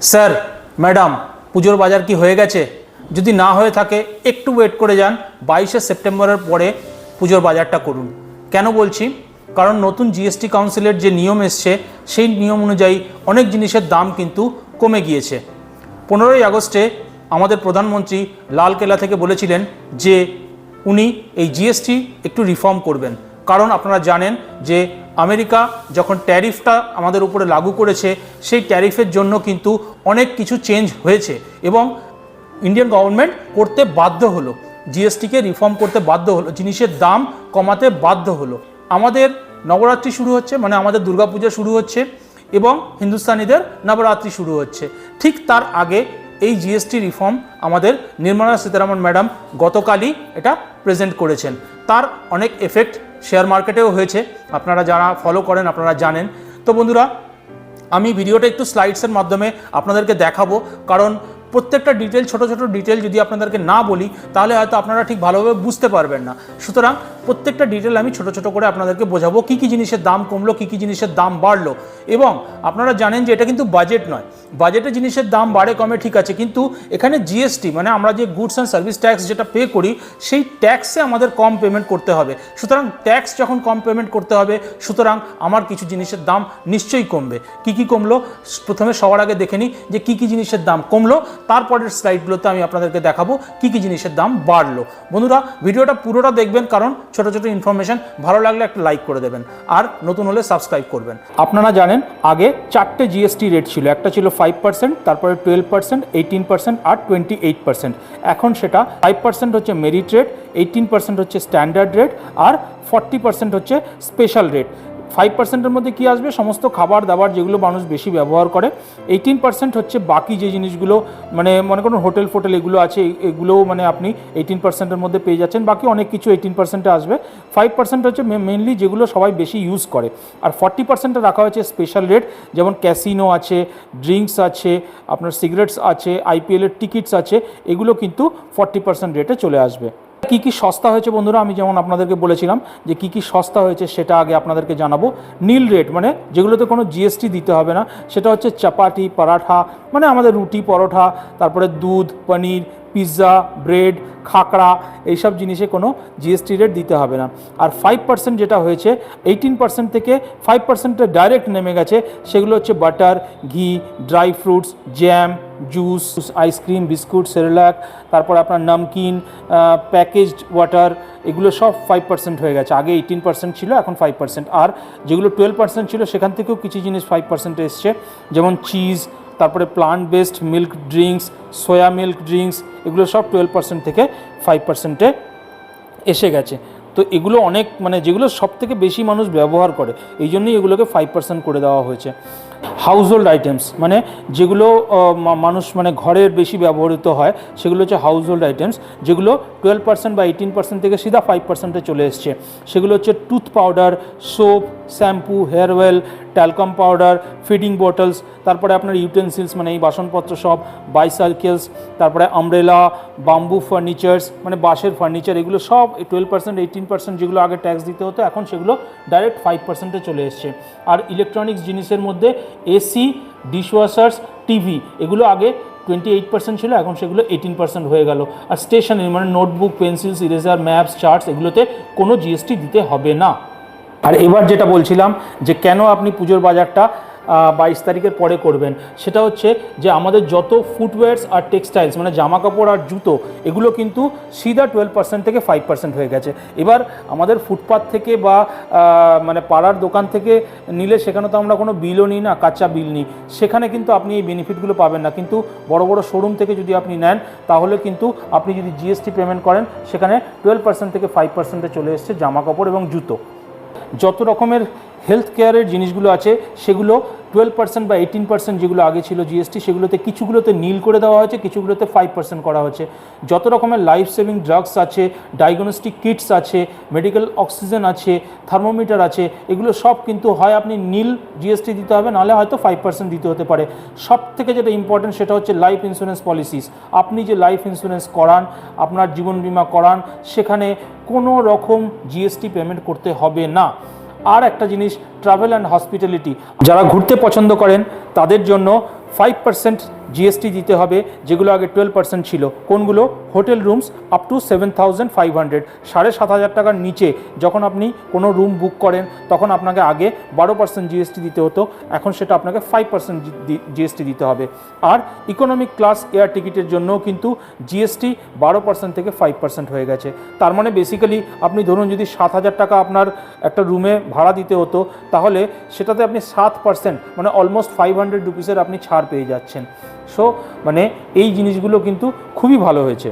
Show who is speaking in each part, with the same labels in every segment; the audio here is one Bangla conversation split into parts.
Speaker 1: স্যার, ম্যাডাম, পুজোর বাজার কি হয়ে গেছে? যদি না হয়ে থাকে, একটু ওয়েট করে যান। বাইশে সেপ্টেম্বরের পরে পুজোর বাজারটা করুন। কেন বলছি? কারণ নতুন জিএসটি কাউন্সিলের যে নিয়ম এসছে, সেই নিয়ম অনুযায়ী অনেক জিনিসের দাম কিন্তু কমে গিয়েছে। পনেরোই আগস্টে আমাদের প্রধানমন্ত্রী লালকেল্লা থেকে বলেছিলেন যে উনি এই জিএসটি একটু রিফর্ম করবেন। কারণ আপনারা জানেন যে আমেরিকা যখন ট্যারিফটা আমাদের উপরে লাগু করেছে, সেই ট্যারিফের জন্য কিন্তু অনেক কিছু চেঞ্জ হয়েছে এবং ইন্ডিয়ান গভর্নমেন্ট করতে বাধ্য হলো, জিএসটিকে রিফর্ম করতে বাধ্য হলো, জিনিসের দাম কমাতে বাধ্য হলো। আমাদের নবরাত্রি শুরু হচ্ছে মানে আমাদের দুর্গাপূজা শুরু হচ্ছে এবং হিন্দুস্তানিদের নবরাত্রি শুরু হচ্ছে। ঠিক তার আগে এই জিএসটি রিফর্ম আমাদের নির্মলা সীতারামন ম্যাডাম গতকালই এটা প্রেজেন্ট করেছেন। তার অনেক এফেক্ট শেয়ার মার্কেটেও হয়েছে। আপনারা যারা ফলো করেন, আপনারা জানেন। তো বন্ধুরা, আমি ভিডিওটা একটু স্লাইডসের মাধ্যমে আপনাদেরকে দেখাবো। কারণ প্রত্যেকটা ডিটেল ছোট ছোট ডিটেল যদি আপনাদেরকে না বলি, তাহলে হয়তো আপনারা ঠিক ভালোভাবে বুঝতে পারবেন না। সুতরাং প্রত্যেকটা ডিটেল আমি ছোট ছোট করে আপনাদেরকে বোঝাবো কী কী জিনিসের দাম কমলো, কী কী জিনিসের দাম বাড়লো। এবং আপনারা জানেন যে এটা কিন্তু বাজেট নয়। বাজেটে জিনিসের দাম বাড়ে, কমে, ঠিক আছে, কিন্তু এখানে জিএসটি মানে আমরা যে গুডস অ্যান্ড সার্ভিস ট্যাক্স যেটা পে করি, সেই ট্যাক্সে আমাদের কম পেমেন্ট করতে হবে। সুতরাং ট্যাক্স যখন কম পেমেন্ট করতে হবে, সুতরাং আমার কিছু জিনিসের দাম নিশ্চয়ই কমবে। কি কি কমলো? প্রথমে সবার আগে দেখে নিই যে কি কি জিনিসের দাম কমলো। তারপরের স্লাইডগুলোতে আমি আপনাদেরকে দেখাবো কি কি জিনিসের দাম বাড়লো। বন্ধুরা, ভিডিওটা পুরোটা দেখবেন, কারণ ছোট ছোট ইনফরমেশন ভালো লাগলে একটা লাইক করে দেবেন, আর নতুন হলে সাবস্ক্রাইব করবেন। আপনারা জানেন, আগে চারটে জিএসটি রেট ছিল, একটা ছিল ফাইভ পার্সেন্ট তারপরে টুয়েলভ পার্সেন্ট এইটিন পার্সেন্ট আর টোয়েন্টি এইট পার্সেন্ট এখন সেটা ফাইভ পার্সেন্ট হচ্ছে মেরিট রেট এইটিন পার্সেন্ট হচ্ছে স্ট্যান্ডার্ড রেট আর ফর্টি পার্সেন্ট হচ্ছে স্পেশাল রেট ফাইভ পার্সেন্টের মধ্যে কি আসবে? সমস্ত খাবার দাবার যেগুলো মানুষ বেশি ব্যবহার করে এইটিন পার্সেন্ট হচ্ছে বাকি যে জিনিসগুলো মানে মনে করুন হোটেল ফোটেল এগুলো আছে, এগুলোও মানে আপনি এইটিন পার্সেন্টের মধ্যে পেয়ে যাচ্ছেন, বাকি অনেক কিছু এইটিন পার্সেন্টে আসবে। ফাইভ পার্সেন্ট হচ্ছে মেনলি যেগুলো সবাই বেশি ইউজ করে। আর ফর্টি পার্সেন্টে রাখা হয়েছে স্পেশাল রেট যেমন ক্যাসিনো আছে ড্রিঙ্কস আছে, আপনার সিগারেটস আছে আইপিএলের টিকিটস আছে, এগুলো কিন্তু ফর্টি পার্সেন্ট রেটে চলে আসবে। কি কি সস্তা হয়েছে বন্ধুরা? আমি যেমন আপনাদেরকে বলেছিলাম যে কি কি সস্তা হয়েছে সেটা আগে আপনাদেরকে জানাব। নীল রেট মানে যেগুলোতে কোনো জিএসটি দিতে হবে না। সেটা হচ্ছে চাপাটি, পরাঠা মানে আমাদের রুটি, পরোঠা, তারপরে দুধ, পনির পিৎজা, ব্রেড, খাকড়া এইসব জিনিসে কোনো জিএসটি রেট দিতে হবে না। আর ফাইভ পার্সেন্ট যেটা হয়েছে এইটিন পার্সেন্ট থেকে ফাইভ পার্সেন্টে ডাইরেক্ট নেমে গেছে, সেগুলো হচ্ছে বাটার ঘি dry fruits jam juice ice cream biscuit Cerelac তারপর আপনার নামকিন প্যাকেজড ওয়াটার এগুলো সব ফাইভ পার্সেন্ট হয়ে গেছে। আগে এইটিন পার্সেন্ট ছিল, এখন ফাইভ পার্সেন্ট আর যেগুলো টুয়েলভ পার্সেন্ট ছিল, সেখান থেকেও কিছু জিনিস ফাইভ পার্সেন্টে এসছে, যেমন চিজ তারপরে plant based milk drinks soya milk drinks এগুলো সব টুয়েলভ পার্সেন্ট থেকে ফাইভ পার্সেন্টে এসে গেছে। তো এগুলো অনেক মানে যেগুলো সব থেকে বেশি মানুষ ব্যবহার করে, এই জন্যই এগুলোকে ফাইভ পার্সেন্ট করে দেওয়া হয়েছে। হাউস হোল্ড আইটেমস মানে যেগুলো মানুষ মানে ঘরের বেশি ব্যবহৃত হয়, সেগুলো হচ্ছে হাউস হোল্ড আইটেমস যেগুলো টুয়েলভ পার্সেন্ট বা এইটিন পার্সেন্ট থেকে সিধা ফাইভ পার্সেন্টে চলে এসছে। সেগুলো হচ্ছে tooth powder soap shampoo hair oil talcum powder feeding bottles তারপরে আপনার ইউটেন্সিলস মানে এই বাসনপত্র সব বাইসাইকেলস তারপরে আমব্রেলা বাম্বু ফার্নিচার্স মানে বাঁশের ফার্নিচার এগুলো সব টুয়েলভ পার্সেন্ট এইটিন পার্সেন্ট যেগুলো আগে ট্যাক্স দিতে হতো, এখন সেগুলো ডাইরেক্ট ফাইভ পার্সেন্টে চলে এসছে। আর ইলেকট্রনিক্স জিনিসের মধ্যে এসি ডিশওয়াশার্স টিভি এগুলো আগে টোয়েন্টি এইট পার্সেন্ট ছিল, এখন সেগুলো এইটিন পার্সেন্ট হয়ে গেল। আর স্টেশনারি মানে notebook pencils eraser maps charts এগুলোতে কোনো জিএসটি দিতে হবে না। আর এবার যেটা বলছিলাম যে কেন আপনি পুজোর বাজারটা বাইশ তারিখের পরে করবেন, সেটা হচ্ছে যে আমাদের যত ফুটওয়্যার্স আর টেক্সটাইলস মানে জামা কাপড় আর জুতো, এগুলো কিন্তু সিধা টুয়েলভ পার্সেন্ট থেকে ফাইভ পার্সেন্ট হয়ে গেছে। এবার আমাদের ফুটপাথ থেকে বা মানে পাড়ার দোকান থেকে নিলে সেখানে তো আমরা কোনো বিলও নিই না, কাঁচা বিল নিই। সেখানে কিন্তু আপনি এই বেনিফিটগুলো পাবেন না। কিন্তু বড় বড় শোরুম থেকে যদি আপনি নেন, তাহলে কিন্তু আপনি যদি জিএসটি পেমেন্ট করেন, সেখানে টুয়েলভ পার্সেন্ট থেকে ফাইভ পার্সেন্টে চলে এসছে জামা কাপড় এবং জুতো। যত রকমের হেলথ কেয়ারের জিনিসগুলো আছে, সেগুলো টুয়েলভ পার্সেন্ট বা এইটিন পার্সেন্ট যেগুলো আগে ছিল জিএসটি সেগুলোতে কিছুগুলোতে নীল করে দেওয়া হয়েছে, কিছুগুলোতে ফাইভ পার্সেন্ট করা হয়েছে। যত রকমের লাইফ সেভিং ড্রাগস আছে ডায়াগনস্টিক কিটস আছে মেডিকেল অক্সিজেন আছে থার্মোমিটার আছে, এগুলো সব কিন্তু হয় আপনি নীল জিএসটি দিতে হবে, নাহলে হয়তো ফাইভ পার্সেন্ট দিতে হতে পারে। সব থেকে যেটা ইম্পর্টেন্ট সেটা হচ্ছে লাইফ ইন্স্যুরেন্স পলিসিস আপনি যে লাইফ ইন্স্যুরেন্স করান, আপনার জীবন বীমা করান, সেখানে কোনো রকম জিএসটি পেমেন্ট করতে হবে না। আর একটা জিনিস ট্রাভেল অ্যান্ড হসপিটালিটি যারা ঘুরতে পছন্দ করেন তাদের জন্য ফাইভ পার্সেন্ট জিএসটি দিতে হবে, যেগুলো আগে টুয়েলভ পার্সেন্ট ছিল। কোনগুলো? Hotel rooms up to seven thousand five hundred সাড়ে সাত হাজার টাকার নিচে যখন আপনি কোনো রুম বুক করেন, তখন আপনাকে আগে বারো পার্সেন্ট জিএসটি দিতে হতো। এখন সেটা আপনাকে ফাইভ পার্সেন্ট জিএসটি দিতে হবে। আর ইকোনমিক ক্লাস এয়ার টিকিটের জন্যও কিন্তু জিএসটি বারো পার্সেন্ট থেকে ফাইভ পার্সেন্ট হয়ে গেছে। তার মানে বেসিক্যালি আপনি ধরুন যদি সাত হাজার টাকা আপনার একটা রুমে ভাড়া দিতে হতো, তাহলে সেটাতে আপনি সাত পার্সেন্ট মানে অলমোস্ট ফাইভ হান্ড্রেড রুপিসের আপনি ছাড় পেয়ে যাচ্ছেন। সো মানে এই জিনিসগুলো কিন্তু খুবই ভালো হয়েছে।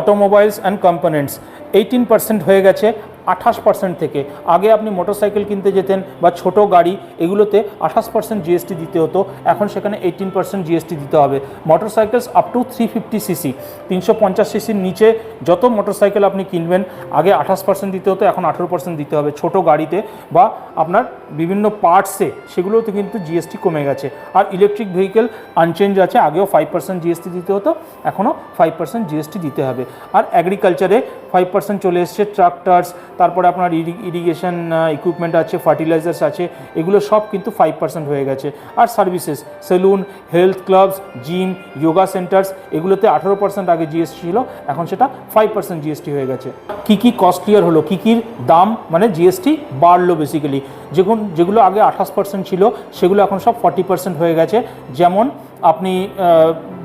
Speaker 1: Automobiles and components eighteen percent হয়ে গেছে। আঠাশ পার্সেন্ট থেকে। আগে আপনি মোটরসাইকেল কিনতে যেতেন বা ছোট গাড়ি, এগুলোতে আঠাশ পার্সেন্ট জিএসটি দিতে হতো। এখন সেখানে এইটিন পার্সেন্ট জিএসটি দিতে হবে। Motorcycles up to three fifty CC তিনশো পঞ্চাশ সিসির নিচে যত মোটরসাইকেল আপনি কিনবেন, আগে আঠাশ পার্সেন্ট দিতে হতো, এখন আঠেরো পার্সেন্ট দিতে হবে। ছোট গাড়িতে বা আপনার বিভিন্ন পার্টসে সেগুলোতে কিন্তু জিএসটি কমে গেছে। আর ইলেকট্রিক ভেহিকেল আনচেঞ্জ আছে, আগেও ফাইভ পার্সেন্ট জিএসটি দিতে হতো, এখনও ফাইভ পার্সেন্ট জিএসটি দিতে হবে। আর অ্যাগ্রিকালচারে ফাইভ পার্সেন্ট চলে এসছে ট্রাক্টার্স তারপরে আপনার ইরিগেশন ইকুইপমেন্ট আছে ফার্টিলাইজার্স আছে, এগুলো সব কিন্তু ফাইভ পার্সেন্ট হয়ে গেছে। আর services salon health clubs gym yoga centres এগুলোতে আঠেরো পার্সেন্ট আগে জিএসটি ছিল, এখন সেটা ফাইভ পার্সেন্ট জিএসটি হয়ে গেছে। কী কী কস্টলিয়ার হলো? কী কীর দাম? মানে জিএসটি বাড়লো বেসিক্যালি যেগুন যেগুলো আগে আঠাশ পার্সেন্ট ছিল, সেগুলো এখন সব ফর্টি পার্সেন্ট হয়ে গেছে। যেমন আপনি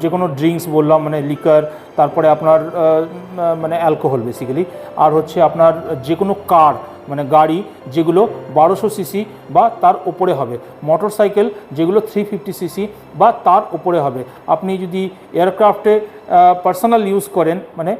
Speaker 1: যে কোনো ড্রিঙ্কস বললাম মানে লিকার তারপরে আপনার মানে অ্যালকোহল বেসিক্যালি আর হচ্ছে আপনার যে কোনো কার মানে গাড়ি যেগুলো বারোশো সিসি বা তার ওপরে হবে। মোটর সাইকেল যেগুলো থ্রি ফিফটি সিসি বা তার উপরে হবে। আপনি যদি এয়ারক্রাফটে পার্সোনাল ইউজ করেন মানে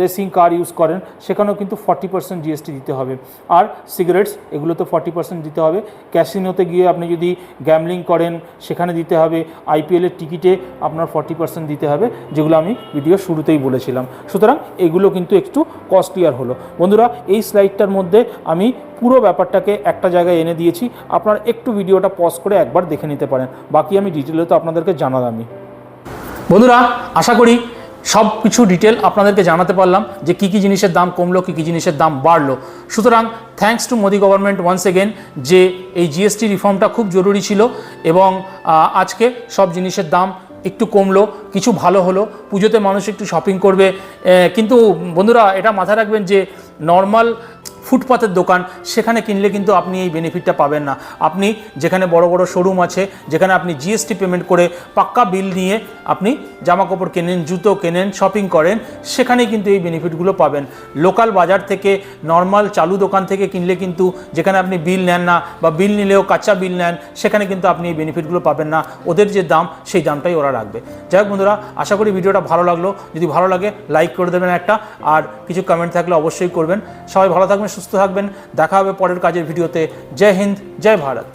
Speaker 1: রেসিং কার ইউজ করেন, সেখানেও কিন্তু ফর্টি পার্সেন্ট জিএসটি দিতে হবে। আর সিগারেটস এগুলোতে ফর্টি পার্সেন্ট দিতে হবে। ক্যাসিনোতে গিয়ে আপনি যদি গ্যামলিং করেন, সেখানে দিতে হবে। আইপিএলের টিকিটে আপনার ফর্টি পার্সেন্ট দিতে হবে, যেগুলো আমি ভিডিও শুরুতেই বলেছিলাম। সুতরাং এগুলো কিন্তু একটু কস্টলিয়ার হলো। বন্ধুরা, এই স্লাইডটার মধ্যে আমি পুরো ব্যাপারটাকে একটা জায়গায় এনে দিয়েছি। আপনারা একটু ভিডিওটা পজ করে একবার দেখে নিতে পারেন। বাকি আমি ডিটেলে তো আপনাদেরকে জানালামই। বন্ধুরা, আশা করি সব কিছু ডিটেল আপনাদেরকে জানাতে পারলাম যে কী কী জিনিসের দাম কমলো, কী কী জিনিসের দাম বাড়লো। সুতরাং thanks to Modi government once again যে এই জিএসটি রিফর্মটা খুব জরুরি ছিল এবং আজকে সব জিনিসের দাম একটু কমলো, কিছু ভালো হলো, পুজোতে মানুষ একটু শপিং করবে। কিন্তু বন্ধুরা, এটা মাথায় রাখবেন যে নর্মাল ফুটপাতের দোকান, সেখানে কিনলে কিন্তু আপনি এই বেনিফিটটা পাবেন না। আপনি যেখানে বড় বড় শোরুম আছে, যেখানে আপনি জিএসটি পেমেন্ট করে পাক্কা বিল নিয়ে আপনি জামা কাপড় কেনেন, জুতো কেনেন শপিং করেন, সেখানেই কিন্তু এই বেনিফিটগুলো পাবেন। লোকাল বাজার থেকে নর্মাল চালু দোকান থেকে কিনলে কিন্তু যেখানে আপনি বিল নেন না বা বিল নিলেও কাঁচা বিল নেন, সেখানে কিন্তু আপনি এই বেনিফিটগুলো পাবেন না। ওদের যে দাম, সেই দামটাই ওরা রাখবে। যাই হোক বন্ধুরা, আশা করি ভিডিওটা ভালো লাগল। যদি ভালো লাগে লাইক করে দেবেন একটা। আর কিছু কমেন্ট থাকলে অবশ্যই করবেন। সবাই ভালো থাকবেন সুস্থ থাকবেন। দেখা হবে পরের কাজের ভিডিওতে। জয় হিন্দ জয় ভারত।